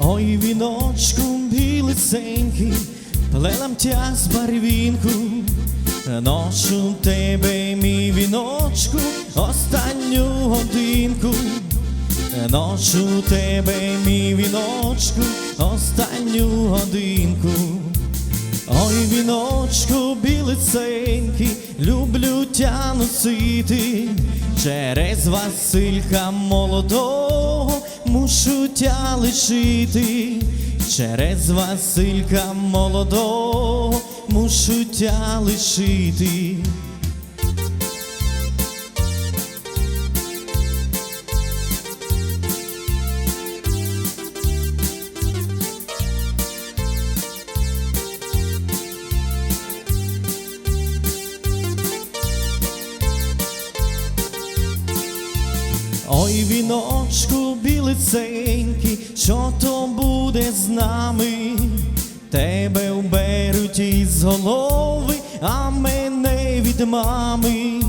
Ой, віночку білисенький, плелам тя з барвінку, ношу тебе, мій віночку, останню годинку, ношу тебе, мій віночку, останню годинку. Ой, віночку білиценький, люблю тя носити, через Василька молодого мушу лишити, через Василька молодого мушу тя лишити. Ой, віночку білиценький, що то буде з нами? Тебе уберуть із голови, а мене від мами.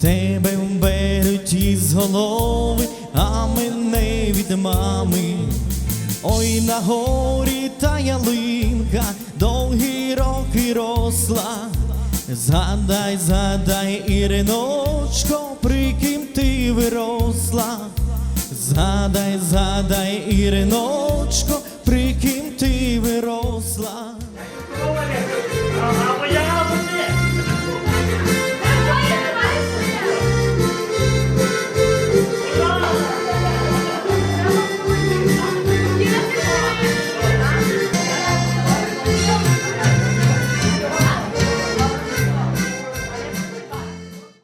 Тебе уберуть із голови, а мене від мами. Ой, на горі та ялинка, довгі роки росла. Згадай, згадай, Іриночко, Згадай, згадай, Іриночко, при ким ти виросла.